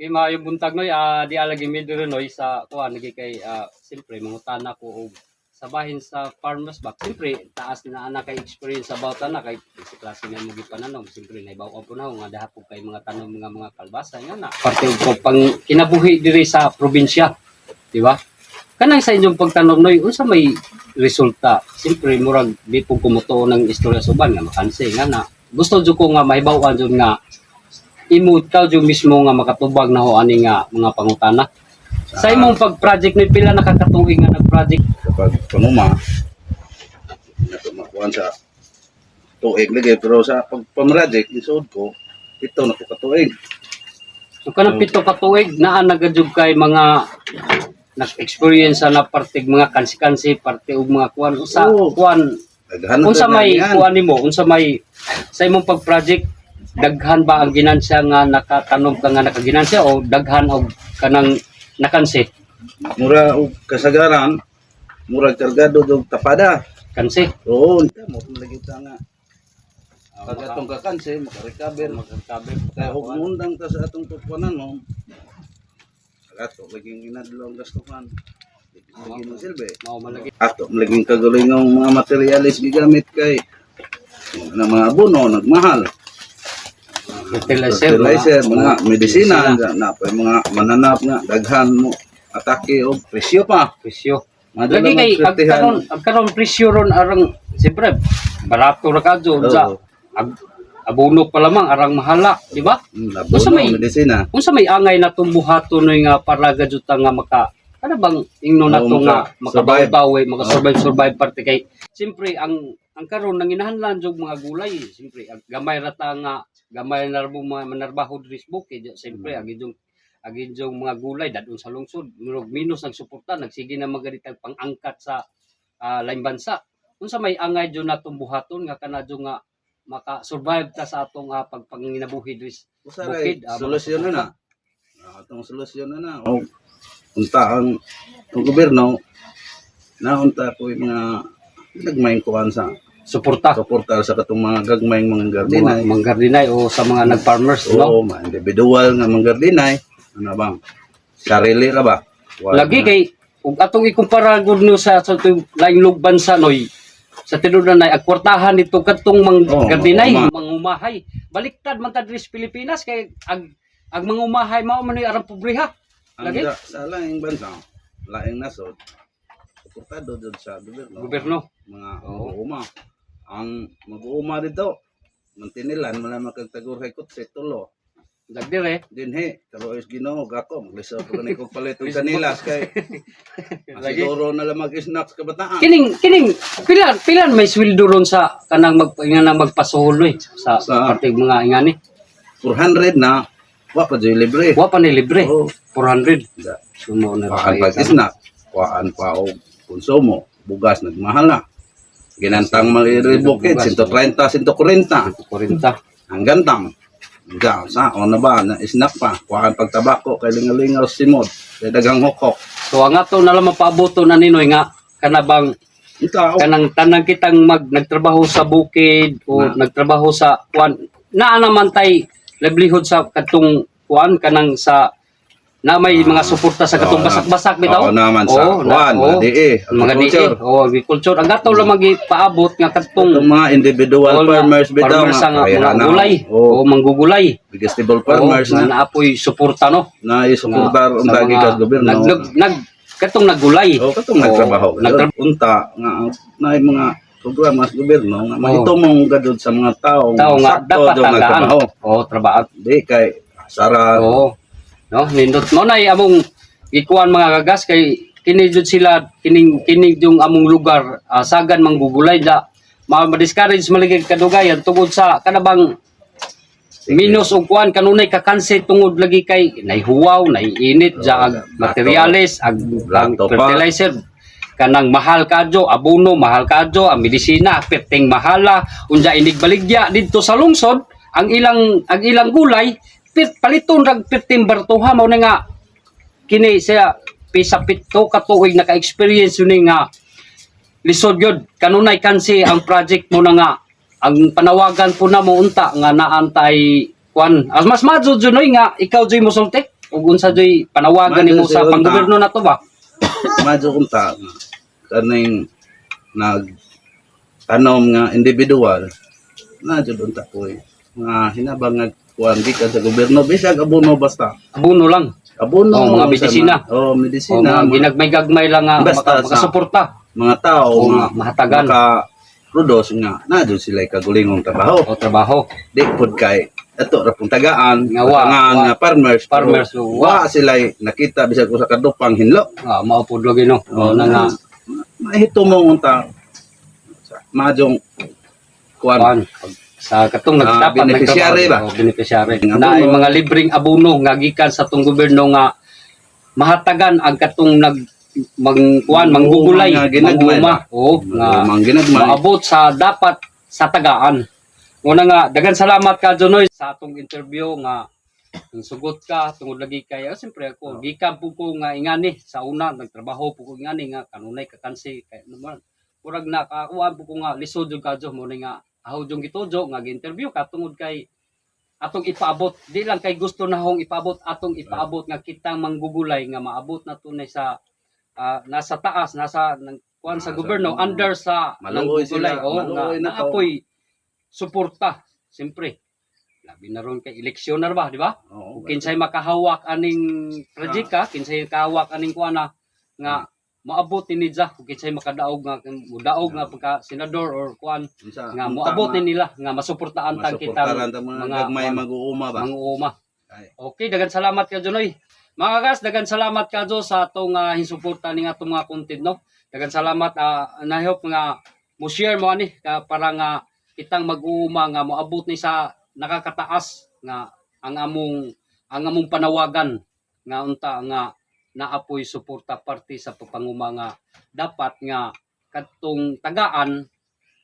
Kay maayo buntag noy ah, di alagi medyo noy sa kuan lagi kay ah, siyempre mangutana ko og sa bahin sa farmers back. Siyempre taas na anak kay experience about ana kay si klase na mo gipananom siyempre na ibaw po na nga dahapon kay mga tanom mga mga kalbasa nga na. Parte ko pang kinabuhi diri sa probinsya di ba? Kanang sa inyong pagtanom noy unsa may resulta? Siyempre murag di po kumutuo ng istorya suban nga makansi nga na. Gusto jud ko nga mahibaw-an jud nga imo ikaw jud mismo nga makatubag na ho ani nga mga pangutana. Sa imong pag-project ni pila nakakatuig nga nag-project? Kapag panguma nato makuan sa tuig lagi pero sa pag pamrajek isod ko ito na ko katuig. So kanang pito ka tuig naa nagajud kay mga nag-experience na partig mga kansi-kansi parte og mga kuan. Oo. kuan? Unsa may kuan nimo? Unsa may sa imong pag-project daghan ba ang ginansya nga nakatanom ka nga nakaginansya o daghan og kanang nakansi? Mura og kasagaran mura kargado og tapada. Kansi? Oo nita mo lagi ta nga. Pag atong kakanse makarecover. Kaya og mundang ta sa atong tukuanan no? Ato laging ginadlo ang gastuhan. Lagi mo silbi ato laging kagaling ng mga materialis gigamit kay na mga abono nagmahal fertilizer fertilizer mga medisina na, na pa mga mananap nga daghan mo atake og presyo pa. Presyo. Lagi kay agkaron agkaron presyo ron arang siyempre barato ra kadyo Oo. sa ag, abono pa lamang arang mahala, di ba? Mm, Basta abono may- medisina. Unsa may angay na tumbuhaton noy nga para gadyo ta nga maka kada bang ingno na to nga maka- makabawi maka survive. survive parte kay siyempre ang ang karon nang inahanlan jog mga gulay siyempre gamay ra ta nga gamay na ra mo mga manarbaho diri sa bukid siyempre Mm. ang inyong ang inyong mga gulay dadun sa lungsod. Murag minus nagsuporta nagsige na magaritag pang-angkat sa ah, laing bansa. Unsa may angay jud na tumbuhaton nga kanadyo nga maka-survive ta sa atong uh, pagpanginabuhi diri sa Bukid, ah, solusyon na atong solusyon na na. O unta ang ang gobyerno na unta yung mga nagmayng kuwan sa suporta suportar sa katong mga gagmayng mga mga gardinay o sa mga nag-farmers, no? Oo, mga individual nga mga gardinay ano bang sarili ra ba Wala Lagi na. kay, kung atong ikumpara gud no sa sa laing lugban sa noy, sa tinudan na akwartahan nito katong mga Oo, gardinay, mga- umahay. Baliktad man ta diri sa Pilipinas kay ag ag mga umahay mao man arang pobrehha. ang lagi? da- sa laing bansa laing nasod suportado jud sa gobyerno Gobyerno. mga Oo. uuma ang mag-uuma dito mantinilan wala makagtagur kay kutse tulo Dagdire. dinhi kalo is Ginoo gako maglisaw pa ni kog palit og kanilas kay siguro na lang mag-snacks kabataan Kining kining pilan pilan may sweldo ron sa kanang mag nga magpasuloy sa, Sa- parte mga ingani. 400 na wa pa joy libre Wa pa ni libre. Oo. 400. Da- Sumo na kay pa snack, kuhaan pa og konsumo, bugas nagmahal na. Ginantang maliribukit, Bugas, 130, 140. 40. Ang gantang. Ga, sa o na ba na snack pa, kuhaan pag tabako kay lingalingaw simod, kay dagang hokok. So ang ato na lang mapabuto na ninoy nga kanabang Ikaw, kanang tanang kitang mag nagtrabaho sa bukid o Na. nagtrabaho sa kuan naa naman tay livelihood sa katong kuan kanang sa na may mga suporta sa katong basak-basak bitaw? Oo naman sa Oo, kuan, mga DE, mga DE oh agriculture. Ang gato lang magi paabot nga katong mga individual farmers bitaw farmers ang nga mga gulay. O o manggugulay vegetable farmers na naapoy suporta no? Na isuportar ang dagi mga ka gobyerno. nag, nag, katong naggulay O katong nagtrabaho. Oo, nagtra- unta nga na mga programa sa gobyerno nga Oo. mahito mong gadod sa mga tao tao nga dapat nagtrabaho. oh trabaho. Di kay sara Oo. No, nindot. Mo na among ikuan mga kagas kay kini jud sila kining kining yung among lugar ah, sagan manggugulay da. Ma discourage maligid kadugayan tungod sa kanabang minus og kuan kanunay kakanse tungod lagi kay naihuwaw naiinit Oo, ja ag materials ag fertilizer. Kanang mahal kadyo abono mahal kadyo ang medisina perting mahala unja inig baligya didto sa lungsod ang ilang ang ilang gulay paliton rag perting bartuha mao na nga kini siya pisa pito ka tuig naka-experience yun nga. Lisod yun kanunay kansi ang project mo na nga. Ang panawagan po na mo unta nga naantay kwan. As mas madjud yun oy, nga ikaw joy mo sulti? Ug unsa joy panawagan nimo sa panggobyerno nato ba? Madyo kung ta, kaning nag tanom nga individual, na jud unta ko eh. Nga hinabang nga kuan gikan sa gobyerno bisag abono basta. Abono lang. Abono Oh, mga medisina. Oh, medisina. mga ginagmay-gagmay lang nga Basta maka, makasuporta. mga tao O nga mahatagan maka produce nga na jud sila kagulingong trabaho. o trabaho. Di pud kay ato ra pong tagaan Nga wa- nga, wa- nga farmers pero farmers, wa sila nakita bisag usa ka dupang hinlo. Ah, mao pud lagi no. O Oh, na nga mahito mo unta majong kuan kuan sa katong Ah, nagdapat beneficiary ba? O beneficiary. Na mga libreng abono nga gikan sa tong gobyerno nga mahatagan ang katong nag mang kuan manggugulay manguma. O nga maabot sa dapat sa tagaan. Una nga, dagan salamat ka Jonoy sa atong interview nga ang sugot ka tungod lagi kay oh, siyempre ako gikan po ko nga ingani sa una nagtrabaho po ko ingani nga kanunay kakansi kay naman murag na kakuan po ko nga lisod yung kadyo mo nga ahaw yung gitujo nga gi-interview ka tungod kay atong ipaabot. Di lang kay gusto na hong ipaabot atong ipaabot nga kitang manggugulay nga maabot na tunay sa ah, nasa taas nasa nang kuan sa gobyerno under sa sila, o nga naapoy suporta siyempre. Labi na ron kay eleksyon ba di ba? Kung kinsay makahawak aning projeka kinsay makahawak aning kuana nga maabot ni nila kung kinsay makadaog nga mudaog nga pagka senador or kuan unsa- nga unta moabot ma- ni nila nga masuportaan tang kita ta mga gagmay kuan, mag-uuma ba? manguuma Ay. okay dagan salamat ka Jonoy mga gas dagan salamat ka Jo sa atong uh, hinsuporta ning atong mga content no? Dagan salamat uh, na hope nga mo share mo ani ka para nga kitang mag-uuma nga moabot ni sa nakakataas nga ang among ang among panawagan nga unta nga naapoy suporta parte sa papanguma nga dapat nga katong tagaan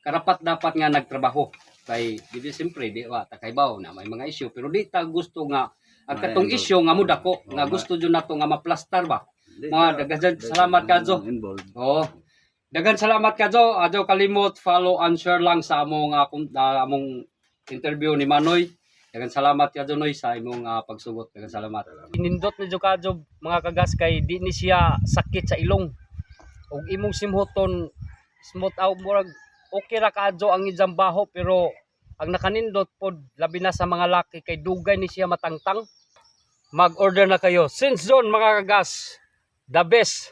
karapat dapat nga nagtrabaho kay di siyempre di wa ta kay bawo na may mga issue pero di ta gusto nga ang katong issue nga mudako nga gusto jud nato nga maplastar ba mga di salamat ka, Jo. involved. Oo. Dagan salamat ka Jo. Adyo kalimot follow and share lang sa among uh, among interview ni Manoy. Dagan salamat ka Noy sa imong uh, pagsugot. Dagan salamat. Inindot ni Jo kadyo mga kagas kay di ni siya sakit sa ilong. Og imong simhoton smooth out murag okay ra kadyo ang ijambaho pero ang nakanindot pod labi na sa mga laki kay dugay ni siya matangtang. Mag-order na kayo. Since zone mga kagas, the best